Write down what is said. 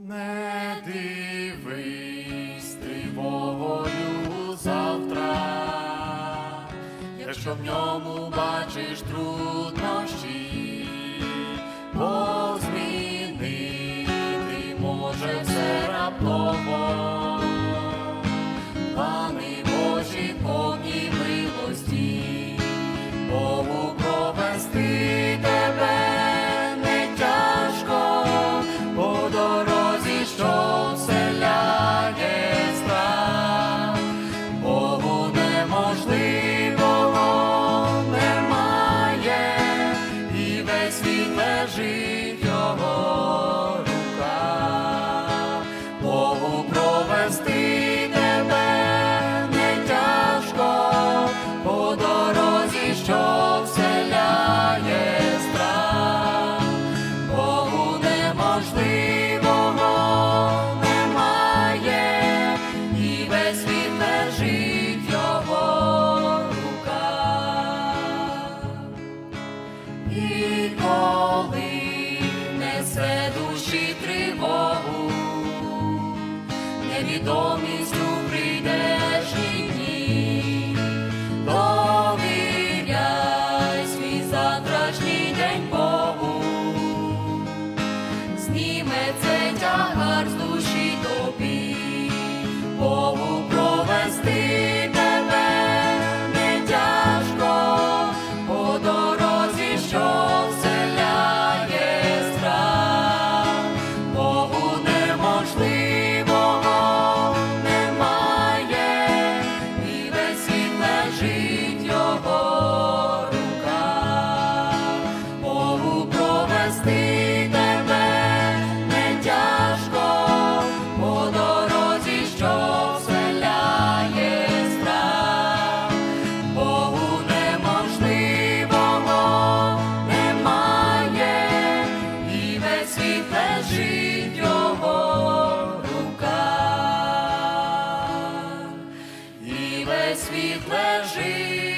Не дивись тривогою завтра, якщо в ньому бачиш труднощі, бо змінити може все раптово. Скажи. невідомістю прийде. світ лежить його рука, і весь світ лежить.